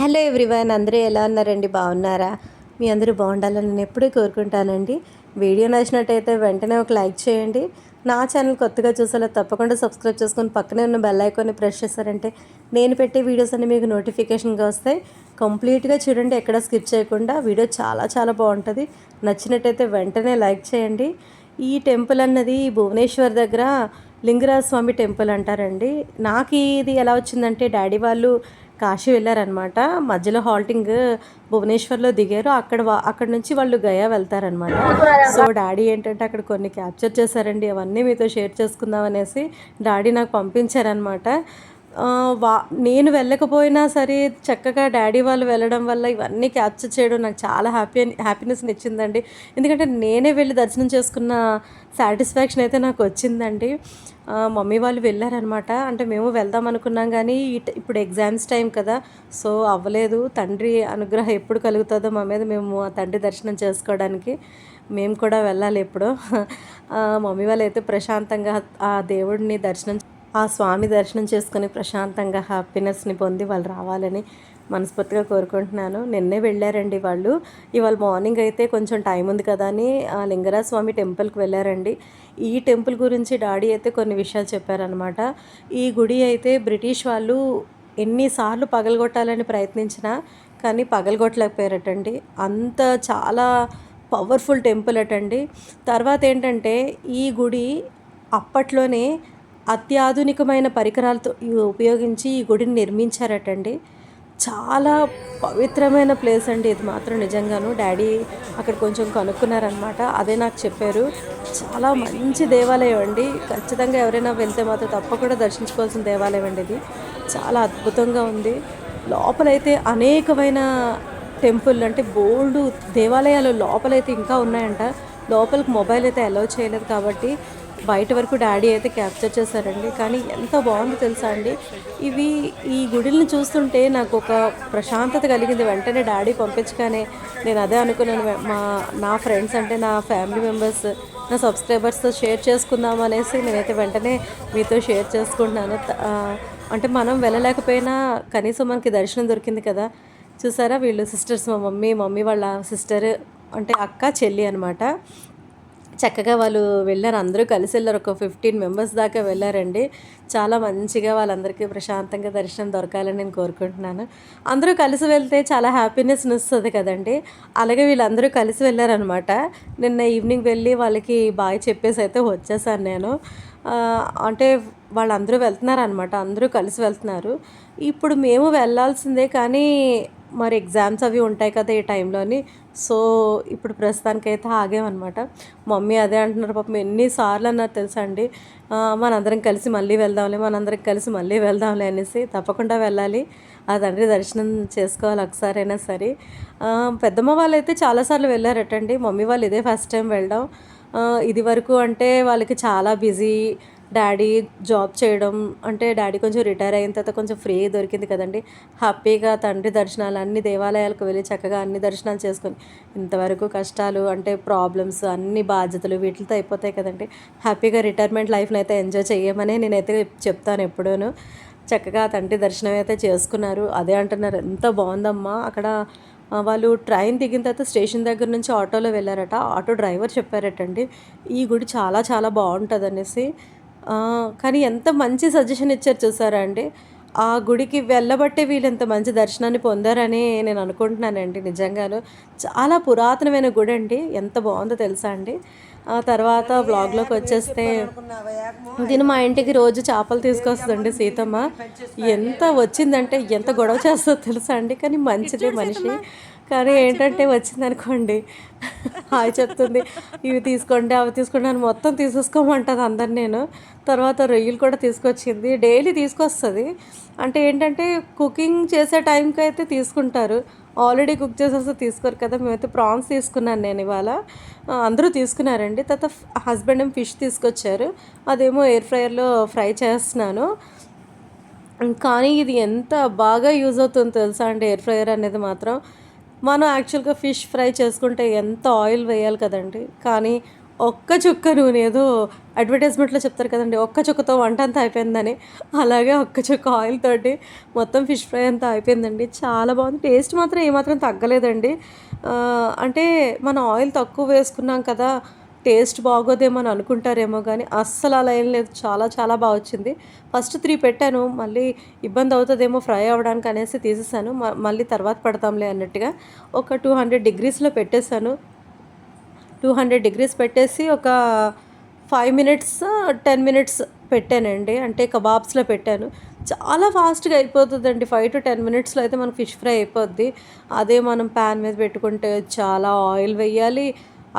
Hello everyone అందరూ ఎలా ఉన్నారండి? బాగున్నారా? మీ అందరూ బాగుండాలని నేను ఎప్పుడూ కోరుకుంటానండి. వీడియో నచ్చినట్టయితే వెంటనే ఒక లైక్ చేయండి. నా ఛానల్ కొత్తగా చూసేలా తప్పకుండా సబ్స్క్రైబ్ చేసుకొని పక్కనే ఉన్న బెల్ ఐకాన్ని ప్రెస్ చేశారంటే నేను పెట్టే వీడియోస్ అన్ని మీకు నోటిఫికేషన్గా వస్తాయి. కంప్లీట్గా చూడండి ఎక్కడ స్కిప్ చేయకుండా. వీడియో చాలా చాలా బాగుంటుంది. నచ్చినట్టయితే వెంటనే లైక్ చేయండి. ఈ టెంపుల్ అన్నది భువనేశ్వర్ దగ్గర లింగరాజ స్వామి టెంపుల్ అంటారండి. నాకు ఇది ఎలా వచ్చిందంటే డాడీ వాళ్ళు కాశీ వెళ్ళారనమాట మధ్యలో హాల్టింగ్ భువనేశ్వర్లో దిగారు. అక్కడ వా- అక్కడ నుంచి వాళ్ళు గయా వెళ్తారనమాట సో డాడీ ఏంటంటే అక్కడ కొన్ని క్యాప్చర్ చేశారండి. అవన్నీ మీతో షేర్ చేసుకుందాం అనేసి డాడీ నాకు పంపించారనమాట వా నేను వెళ్ళకపోయినా సరే చక్కగా డాడీ వాళ్ళు వెళ్ళడం వల్ల ఇవన్నీ క్యాప్చర్ చేయడం నాకు చాలా హ్యాపీ హ్యాపీనెస్ని ఇచ్చిందండి ఎందుకంటే నేనే వెళ్ళి దర్శనం చేసుకున్న సాటిస్ఫాక్షన్ అయితే నాకు వచ్చిందండి. మమ్మీ వాళ్ళు వెళ్ళారనమాట. అంటే మేము వెళ్దాం అనుకున్నాం కానీ ఈ ఇప్పుడు ఎగ్జామ్స్ టైం కదా సో అవ్వలేదు. తండ్రి అనుగ్రహం ఎప్పుడు కలుగుతుందో మా మీద మేము ఆ తండ్రి దర్శనం చేసుకోవడానికి మేము కూడా వెళ్ళాలి ఎప్పుడో. మమ్మీ వాళ్ళు అయితే ప్రశాంతంగా ఆ దేవుడిని దర్శనం ఆ స్వామి దర్శనం చేసుకుని ప్రశాంతంగా హ్యాపీనెస్ని పొంది వాళ్ళు రావాలని మనస్ఫూర్తిగా కోరుకుంటున్నాను. నిన్నే వెళ్ళారండి వాళ్ళు. ఇవాళ మార్నింగ్ అయితే కొంచెం టైం ఉంది కదా అని ఆ లింగరాజ స్వామి టెంపుల్కి వెళ్ళారండి. ఈ టెంపుల్ గురించి డాడీ అయితే కొన్ని విషయాలు చెప్పారనమాట ఈ గుడి అయితే బ్రిటిష్ వాళ్ళు ఎన్నిసార్లు పగలగొట్టాలని ప్రయత్నించినా కానీ పగలగొట్టలేకపోయారటండి. అంత చాలా పవర్ఫుల్ టెంపుల్ అటండి. తర్వాత ఏంటంటే ఈ గుడి అప్పట్లోనే అత్యాధునికమైన పరికరాలతో ఉపయోగించి ఈ గుడిని నిర్మించారటండి. చాలా పవిత్రమైన ప్లేస్ అండి ఇది మాత్రం నిజంగాను. డాడీ అక్కడ కొంచెం కనుక్కున్నారనమాట అదే నాకు చెప్పారు. చాలా మంచి దేవాలయం అండి. ఖచ్చితంగా ఎవరైనా వెళ్తే మాత్రం తప్పకుండా దర్శించుకోవాల్సిన దేవాలయం అండి ఇది. చాలా అద్భుతంగా ఉంది. లోపలైతే అనేకమైన టెంపుల్ అంటే బోల్డ్ దేవాలయాలు లోపలైతే ఇంకా ఉన్నాయంట. లోపలికి మొబైల్ అయితే అలౌ చేయలేదు కాబట్టి బయట వరకు డాడీ అయితే క్యాప్చర్ చేశారండి. కానీ ఎంత బాగుందో తెలుసా అండి? ఇవి ఈ గుడిని చూస్తుంటే నాకు ఒక ప్రశాంతత కలిగింది. వెంటనే డాడీ పంపించగానే నేను అదే అనుకున్నాను. మా నా ఫ్రెండ్స్ అంటే నా ఫ్యామిలీ మెంబర్స్ నా సబ్స్క్రైబర్స్తో షేర్ చేసుకుందాం అనేసి నేనైతే వెంటనే మీతో షేర్ చేసుకుంటున్నాను. అంటే మనం వెళ్ళలేకపోయినా కనీసం మనకి దర్శనం దొరికింది కదా. చూసారా వీళ్ళు సిస్టర్స్? మా మమ్మీ మమ్మీ వాళ్ళ సిస్టర్ అంటే అక్క చెల్లి అనమాట చక్కగా వాళ్ళు వెళ్ళారు. అందరూ కలిసి వెళ్ళారు. ఒక ఫిఫ్టీన్ మెంబర్స్ దాకా వెళ్ళారండి. చాలా మంచిగా వాళ్ళందరికీ ప్రశాంతంగా దర్శనం దొరకాలని నేను కోరుకుంటున్నాను. అందరూ కలిసి వెళ్తే చాలా హ్యాపీనెస్ వస్తుంది కదండి. అలాగే వీళ్ళందరూ కలిసి వెళ్ళారనమాట నిన్న ఈవినింగ్ వెళ్ళి వాళ్ళకి బాయ్ చెప్పేసి అయితే వచ్చేసాను నేను. అంటే వాళ్ళందరూ వెళ్తున్నారు అనమాట అందరూ కలిసి వెళ్తున్నారు. ఇప్పుడు మేము వెళ్ళాల్సిందే కానీ మరి ఎగ్జామ్స్ అవి ఉంటాయి కదా ఈ టైంలోని సో ఇప్పుడు ప్రస్తుతానికైతే ఆగామన్నమాట. మమ్మీ అదే అంటున్నారు పాపం ఎన్నిసార్లు అన్నారు తెలుసా అండి? మనందరం కలిసి మళ్ళీ వెళ్దాంలే మనందరం కలిసి మళ్ళీ వెళ్దాంలే అనేసి తప్పకుండా వెళ్ళాలి. ఆ తండ్రి దర్శనం చేసుకోవాలి ఒకసారైనా సరే. పెద్దమ్మ వాళ్ళు అయితే చాలాసార్లు వెళ్ళారటండి. మమ్మీ వాళ్ళు ఇదే ఫస్ట్ టైం వెళ్ళడం. ఇది వరకు అంటే వాళ్ళకి చాలా బిజీ డాడీ జాబ్ చేయడం అంటే డాడీ కొంచెం రిటైర్ అయిన తర్వాత కొంచెం ఫ్రీ దొరికింది కదండి. హ్యాపీగా తండ్రి దర్శనాలు అన్ని దేవాలయాలకు వెళ్ళి చక్కగా అన్ని దర్శనాలు చేసుకొని ఇంతవరకు కష్టాలు అంటే ప్రాబ్లమ్స్ అన్ని బాధ్యతలు వీటితో అయిపోతాయి కదండి. హ్యాపీగా రిటైర్మెంట్ లైఫ్ని అయితే ఎంజాయ్ చేయమని నేనైతే చెప్తాను ఎప్పుడూను. చక్కగా తండ్రి దర్శనం అయితే చేసుకున్నారు. అదే అంటున్నారు ఎంత బాగుందమ్మా. అక్కడ వాళ్ళు ట్రైన్ దిగిన తర్వాత స్టేషన్ దగ్గర నుంచి ఆటోలో వెళ్ళారట. ఆటో డ్రైవర్ చెప్పారటండి ఈ గుడి చాలా చాలా బాగుంటుంది అనేసి కానీ ఎంత మంచి సజెషన్ ఇచ్చారు చూసారా అండి? ఆ గుడికి వెళ్ళబట్టే వీళ్ళు ఎంత మంచి దర్శనాన్ని పొందారని నేను అనుకుంటున్నానండి నిజంగాను. చాలా పురాతనమైన గుడి అండి. ఎంత బాగుందో తెలుసా అండి? ఆ తర్వాత బ్లాగ్లోకి వచ్చేస్తే దీని మా ఇంటికి రోజు చేపలు తీసుకొస్తుందండి సీతమ్మ. ఎంత వచ్చిందంటే ఎంత గొడవ చేస్తుందో తెలుసా అండి? కానీ మంచిదే మనిషి. కానీ ఏంటంటే వచ్చింది అనుకోండి హాయ్ చెప్తుంది. ఇవి తీసుకోండి అవి తీసుకోండి అని మొత్తం తీసేసుకోమంటుంది అందరు నేను. తర్వాత రొయ్యలు కూడా తీసుకొచ్చింది. డైలీ తీసుకొస్తుంది. అంటే ఏంటంటే కుకింగ్ చేసే టైంకి అయితే తీసుకుంటారు. ఆల్రెడీ కుక్ చేసేస్తే తీసుకోరు కదా. మేమైతే ప్రాన్స్ తీసుకున్నాను నేను ఇవాళ. అందరూ తీసుకున్నారండి. తర్వాత హస్బెండ్ ఏమో ఫిష్ తీసుకొచ్చారు. అదేమో ఎయిర్ ఫ్రైయర్లో ఫ్రై చేస్తున్నాను. కానీ ఇది ఎంత బాగా యూజ్ అవుతుందో తెలుసా అండి ఎయిర్ ఫ్రైయర్ అనేది మాత్రం. మనం యాక్చువల్గా ఫిష్ ఫ్రై చేసుకుంటే ఎంత ఆయిల్ వేయాలి కదండి? కానీ ఒక్క చుక్క నూనె ఏదో అడ్వర్టైజ్మెంట్లో చెప్తారు కదండి ఒక్క చుక్కతో వంట అంతా అయిపోయిందని. అలాగే ఒక్క చుక్క ఆయిల్ తోటి మొత్తం ఫిష్ ఫ్రై అంతా అయిపోయిందండి. చాలా బాగుంది. టేస్ట్ మాత్రం ఏమాత్రం తగ్గలేదండి. అంటే మనం ఆయిల్ తక్కువ వేసుకున్నాం కదా టేస్ట్ బాగోదేమో అని అనుకుంటారేమో కానీ అస్సలు అలా ఏం లేదు. చాలా చాలా బాగా వచ్చింది. ఫస్ట్ త్రీ పెట్టాను. మళ్ళీ ఇబ్బంది అవుతుందేమో ఫ్రై అవ్వడానికి అనేసి తీసేసాను. మళ్ళీ తర్వాత పెడతాంలే అన్నట్టుగా ఒక టూ హండ్రెడ్ డిగ్రీస్లో పెట్టేశాను. టూ హండ్రెడ్ డిగ్రీస్ పెట్టేసి ఒక ఫైవ్ మినిట్స్ టెన్ మినిట్స్ పెట్టానండి. అంటే కబాబ్స్లో పెట్టాను. చాలా ఫాస్ట్గా అయిపోతుందండి. ఫైవ్ టు టెన్ మినిట్స్లో అయితే మనకు ఫిష్ ఫ్రై అయిపోద్ది. అదే మనం ప్యాన్ మీద పెట్టుకుంటే చాలా ఆయిల్ వేయాలి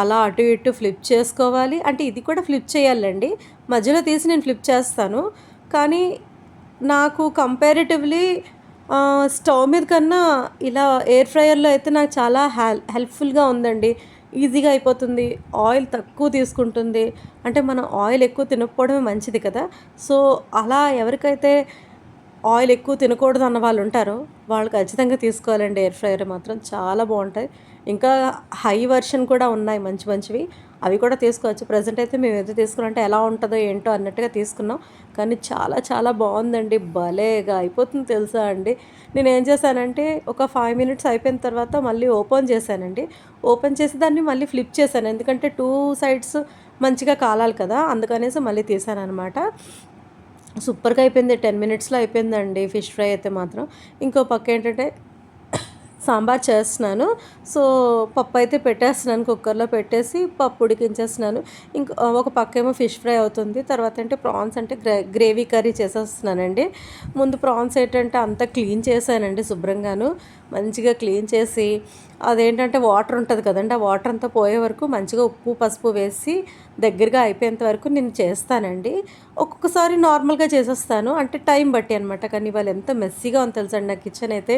అలా అటు ఇటు ఫ్లిప్ చేసుకోవాలి. అంటే ఇది కూడా ఫ్లిప్ చేయాలండి. మధ్యలో తీసి నేను ఫ్లిప్ చేస్తాను. కానీ నాకు కంపారిటివ్లీ స్టవ్ మీద కన్నా ఇలా ఎయిర్ ఫ్రైయర్లో అయితే నాకు చాలా హెల్ హెల్ప్ఫుల్గా ఉందండి. ఈజీగా అయిపోతుంది. ఆయిల్ తక్కువ తీసుకుంటుంది. అంటే మనం ఆయిల్ ఎక్కువ తినకపోవడమే మంచిది కదా. సో అలా ఎవరికైతే ఆయిల్ ఎక్కువ తినకూడదు అన్న వాళ్ళు ఉంటారో వాళ్ళు ఖచ్చితంగా తీసుకోవాలండి. ఎయిర్ ఫ్రైయర్ మాత్రం చాలా బాగుంటాయి. ఇంకా హై వర్షన్ కూడా ఉన్నాయి మంచి మంచివి. అవి కూడా తీసుకోవచ్చు. ప్రజెంట్ అయితే మేము ఏదో తీసుకున్నామంటే ఎలా ఉంటుందో ఏంటో అన్నట్టుగా తీసుకున్నాం. కానీ చాలా చాలా బాగుందండి. భలేగా అయిపోతుంది తెలుసా అండి. నేను ఏం చేశానంటే ఒక ఫైవ్ మినిట్స్ అయిపోయిన తర్వాత మళ్ళీ ఓపెన్ చేశానండి. ఓపెన్ చేసి దాన్ని మళ్ళీ ఫ్లిప్ చేశాను. ఎందుకంటే టూ సైడ్స్ మంచిగా కాలాలి కదా. అందుకనేసి మళ్ళీ తీసాను అనమాట సూపర్గా అయిపోయింది టెన్ మినిట్స్లో అయిపోయిందండి. ఫిష్ ఫ్రై అయితే మాత్రం. ఇంకో పక్క ఏంటంటే సాంబార్ చేస్తున్నాను. సో పప్పు అయితే పెట్టేస్తున్నాను కుక్కర్లో పెట్టేసి పప్పు ఉడికించేస్తున్నాను. ఇంకో ఒక పక్క ఏమో ఫిష్ ఫ్రై అవుతుంది. తర్వాత అంటే ప్రాన్స్ అంటే గ్రే గ్రేవీ కర్రీ చేసేస్తున్నానండి. ముందు ప్రాన్స్ ఏంటంటే అంతా క్లీన్ చేశానండి శుభ్రంగాను. మంచిగా క్లీన్ చేసి అదేంటంటే వాటర్ ఉంటుంది కదండి ఆ వాటర్ అంతా పోయే వరకు మంచిగా ఉప్పు పసుపు వేసి దగ్గరగా అయిపోయేంత వరకు నేను చేస్తానండి. ఒక్కొక్కసారి నార్మల్గా చేసేస్తాను అంటే టైం బట్టి అనమాట కానీ ఇవాళ ఎంత మెస్సీగా ఉంది తెలుసండి నా కిచెన్ అయితే.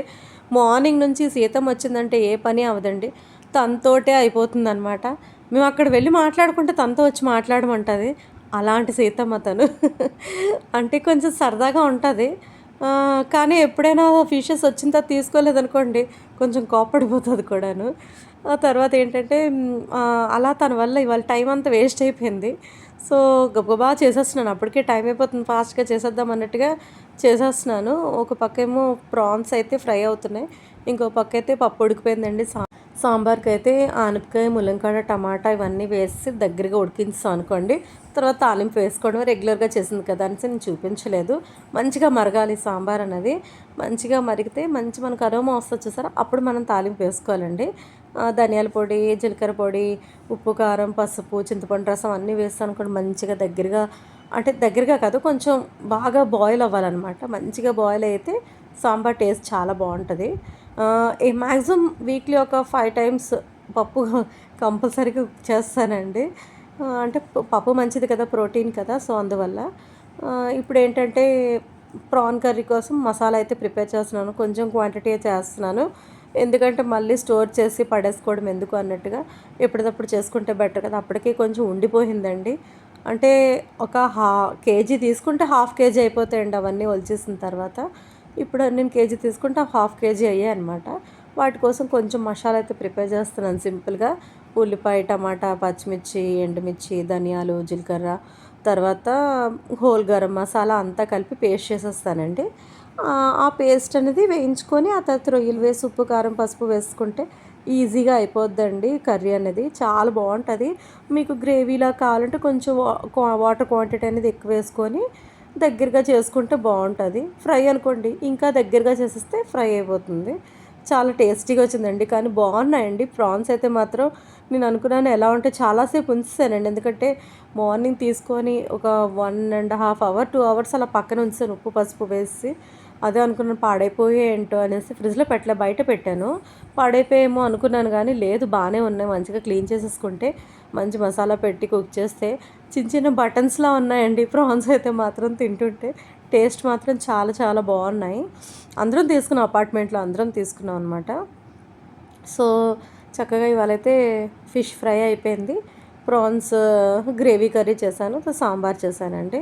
మార్నింగ్ నుంచి సీతం వచ్చిందంటే ఏ పని అవదండి. తనతోటే అయిపోతుంది అనమాట మేము అక్కడ వెళ్ళి మాట్లాడుకుంటే తనతో వచ్చి మాట్లాడమంటుంది. అలాంటి సీతమ్మ తను. అంటే కొంచెం సరదాగా ఉంటుంది. కానీ ఎప్పుడైనా ఫిషెస్ వచ్చిన తర్వాత తీసుకోలేదనుకోండి కొంచెం కోపడిపోతుంది కూడాను. ఆ తర్వాత ఏంటంటే అలా తన వల్ల ఇవాళ టైం అంతా వేస్ట్ అయిపోయింది. సో గబగబా చేసేస్తున్నాను. అప్పటికే టైం అయిపోతుంది ఫాస్ట్గా చేసేద్దాం అన్నట్టుగా చేసేస్తున్నాను. ఒక పక్క ఏమో ప్రాన్స్ అయితే ఫ్రై అవుతున్నాయి. ఇంకో పక్క అయితే పప్పు ఉడికిపోయిందండి. సా సాంబార్కి అయితే ఆనపకాయ ములంకాడ టమాటా ఇవన్నీ వేసి దగ్గరగా ఉడికించాను అనుకోండి తర్వాత తాలింపు వేసుకోవడం రెగ్యులర్గా చేసింది కదా అనేసి నేను చూపించలేదు. మంచిగా మరగాలి సాంబార్ అనేది మంచిగా మరిగితే మంచి మనకు అరోమా వస్తుంది చూసారా? అప్పుడు మనం తాలింపు వేసుకోవాలండి. ధనియాల పొడి జీలకర్ర పొడి ఉప్పు కారం పసుపు చింతపండు రసం అన్నీ వేస్తాను అనుకోండి మంచిగా దగ్గరగా అంటే దగ్గరగా కాదు కొంచెం బాగా బాయిల్ అవ్వాలన్నమాట. మంచిగా బాయిల్ అయితే సాంబార్ టేస్ట్ చాలా బాగుంటుంది. ఈ మ్యాక్సిమం వీక్లీ ఒక ఫైవ్ టైమ్స్ పప్పు కంపల్సరీగా చేస్తానండి. అంటే పప్పు మంచిది కదా ప్రోటీన్ కదా సో అందువల్ల ఇప్పుడు ఏంటంటే ప్రాన్ కర్రీ కోసం మసాలా అయితే ప్రిపేర్ చేస్తున్నాను కొంచెం క్వాంటిటీ చేస్తున్నాను. ఎందుకంటే మళ్ళీ స్టోర్ చేసి పడేసుకోవడం ఎందుకు అన్నట్టుగా ఎప్పటికప్పుడు చేసుకుంటే బెటర్ కదా. అప్పటికే కొంచెం ఉండిపోయిందండి. అంటే ఒక హా కేజీ తీసుకుంటే హాఫ్ కేజీ అయిపోతాయండి అవన్నీ ఒలిచేసిన తర్వాత. ఇప్పుడు నేను కేజీ తీసుకుంటే హాఫ్ కేజీ అయ్యాయి అనమాట వాటి కోసం కొంచెం మసాలా అయితే ప్రిపేర్ చేస్తున్నాను సింపుల్గా. ఉల్లిపాయ టమాటా పచ్చిమిర్చి ఎండుమిర్చి ధనియాలు జీలకర్ర తర్వాత హోల్ గరం మసాలా అంతా కలిపి పేస్ట్ చేసేస్తానండి. ఆ, పేస్ట్ అనేది వేయించుకొని ఆ తర్వాత రొయ్యలు వేసి ఉప్పు కారం పసుపు వేసుకుంటే ఈజీగా అయిపోద్దండి కర్రీ అనేది. చాలా బాగుంటుంది. మీకు గ్రేవీలా కావాలంటే కొంచెం వా- వాటర్ క్వాంటిటీ అనేది ఎక్కువ వేసుకొని దగ్గరగా చేసుకుంటే బాగుంటుంది. ఫ్రై అనుకోండి ఇంకా దగ్గరగా చేసేస్తే ఫ్రై అయిపోతుంది. చాలా టేస్టీగా వచ్చిందండి. కానీ బాగున్నాయండి. ప్రాన్స్ అయితే మాత్రం నేను అనుకున్నాను ఎలా ఉంటే చాలాసేపు ఉంచానండి ఎందుకంటే మార్నింగ్ తీసుకొని ఒక one and half hour two hours అలా పక్కన ఉంచాను ఉప్పు పసుపు వేసి. అదే అనుకున్నాను పాడైపోయే ఏంటో అనేసి ఫ్రిడ్జ్లో పెట్టలే బయట పెట్టాను. పాడైపోయేమో అనుకున్నాను కానీ లేదు బాగానే ఉన్నాయి. మంచిగా క్లీన్ చేసేసుకుంటే మంచి మసాలా పెట్టి కుక్ చేస్తే చిన్న చిన్న బటన్స్లా ఉన్నాయండి. ప్రాన్స్ అయితే మాత్రం తింటుంటే టేస్ట్ మాత్రం చాలా చాలా బాగున్నాయి. అందరం తీసుకున్నాం అపార్ట్మెంట్లో అందరం తీసుకున్నాం అనమాట సో చక్కగా ఇవాళైతే ఫిష్ ఫ్రై అయిపోయింది. ప్రాన్స్ uh, గ్రేవీ కర్రీ చేశాను సాంబార్ చేశానండి.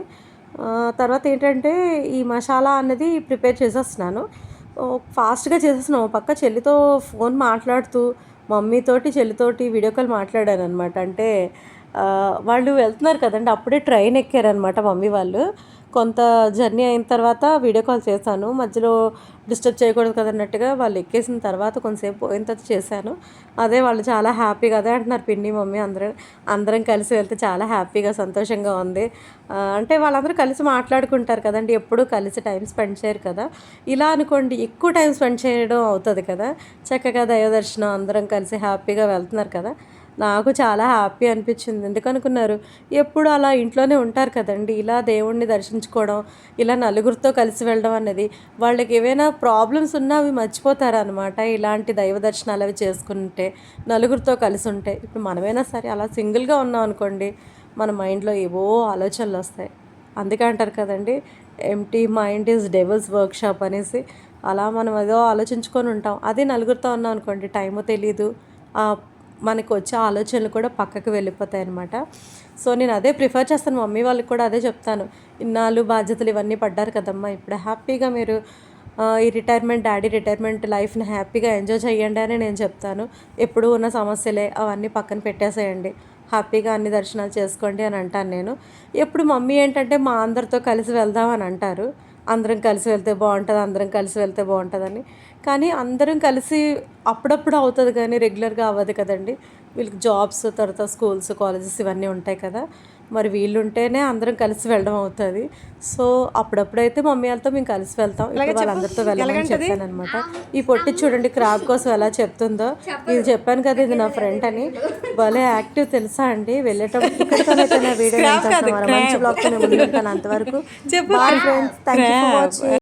తర్వాత ఏంటంటే ఈ మసాలా అనేది ప్రిపేర్ చేసేస్తున్నాను. ఫాస్ట్గా చేసేస్తున్నాను. పక్క చెల్లితో ఫోన్ మాట్లాడుతూ మమ్మీతోటి చెల్లితోటి వీడియో కాల్ మాట్లాడాను అనమాట అంటే వాళ్ళు వెళ్తున్నారు కదండి అప్పుడే ట్రైన్ ఎక్కారనమాట మమ్మీ వాళ్ళు. కొంత జర్నీ అయిన తర్వాత వీడియో కాల్ చేశాను. మధ్యలో డిస్టర్బ్ చేయకూడదు కదన్నట్టుగా వాళ్ళు ఎక్కేసిన తర్వాత కొంతసేపు పోయిన తర్వాత చేశాను. అదే వాళ్ళు చాలా హ్యాపీగా అదే అంటున్నారు పిన్ని మమ్మీ అందరం అందరం కలిసి వెళ్తే చాలా హ్యాపీగా సంతోషంగా ఉంది. అంటే వాళ్ళందరూ కలిసి మాట్లాడుకుంటారు కదండి ఎప్పుడూ కలిసి టైం స్పెండ్ చేయరు కదా. ఇలా అనుకోండి ఎక్కువ టైం స్పెండ్ చేయడం అవుతుంది కదా. చక్కగా దైవదర్శనం అందరం కలిసి హ్యాపీగా వెళ్తున్నారు కదా. నాకు చాలా హ్యాపీ అనిపించింది. ఎందుకనుకున్నారు? ఎప్పుడు అలా ఇంట్లోనే ఉంటారు కదండి. ఇలా దేవుణ్ణి దర్శించుకోవడం ఇలా నలుగురితో కలిసి వెళ్ళడం అనేది వాళ్ళకి ఏవైనా ప్రాబ్లమ్స్ ఉన్నా అవి మర్చిపోతారు అనమాట ఇలాంటి దైవ దర్శనాలు అవి చేసుకుంటే నలుగురితో కలిసి ఉంటే. ఇప్పుడు మనమైనా సరే అలా సింగిల్గా ఉన్నాం అనుకోండి మన మైండ్లో ఏవో ఆలోచనలు వస్తాయి. అందుకే అంటారు కదండి empty mind is devil's workshop అనేసి అలా మనం ఏదో ఆలోచించుకొని ఉంటాం. అదే నలుగురితో ఉన్నాం అనుకోండి టైము తెలీదు. మనకు వచ్చే ఆలోచనలు కూడా పక్కకు వెళ్ళిపోతాయి అనమాట సో నేను అదే ప్రిఫర్ చేస్తాను. మమ్మీ వాళ్ళకి కూడా అదే చెప్తాను. ఇన్నాళ్ళు బాధ్యతలు ఇవన్నీ పడ్డారు కదమ్మా. ఇప్పుడు హ్యాపీగా మీరు ఈ రిటైర్మెంట్ డాడీ రిటైర్మెంట్ లైఫ్ని హ్యాపీగా ఎంజాయ్ చేయండి అని నేను చెప్తాను. ఎప్పుడు ఉన్న సమస్యలే అవన్నీ పక్కన పెట్టేసేయండి. హ్యాపీగా అన్ని దర్శనాలు చేసుకోండి అని అంటాను నేను. ఎప్పుడు మమ్మీ ఏంటంటే మా అందరితో కలిసి వెళ్దాం అని అంటారు. అందరం కలిసి వెళ్తే బాగుంటుంది అందరం కలిసి వెళ్తే బాగుంటుందని. కానీ అందరం కలిసి అప్పుడప్పుడు అవుతుంది కానీ రెగ్యులర్గా అవ్వదు కదండి. వీళ్ళకి జాబ్స్ తర్వాత స్కూల్స్ కాలేజెస్ ఇవన్నీ ఉంటాయి కదా. మరి వీళ్ళు ఉంటేనే అందరం కలిసి వెళ్ళడం అవుతుంది. సో అప్పుడప్పుడైతే మమ్మీ వాళ్ళతో మేము కలిసి వెళ్తాం. ఇప్పుడు వాళ్ళందరితో వెళ్ళమని చెప్పాను అనమాట ఈ పొట్టి చూడండి క్రాబ్ కోసం ఎలా చెప్తుందో. ఇది చెప్పాను కదా ఇది నా ఫ్రెండ్ అని. భలే యాక్టివ్ తెలుసా అండి. వెళ్ళేటప్పుడు ఇక్కడితోనైతే నా వీడియో మంచి బ్లాగ్తో ముందు ఉంటాను అంతవరకు. Bye friends thank you for watching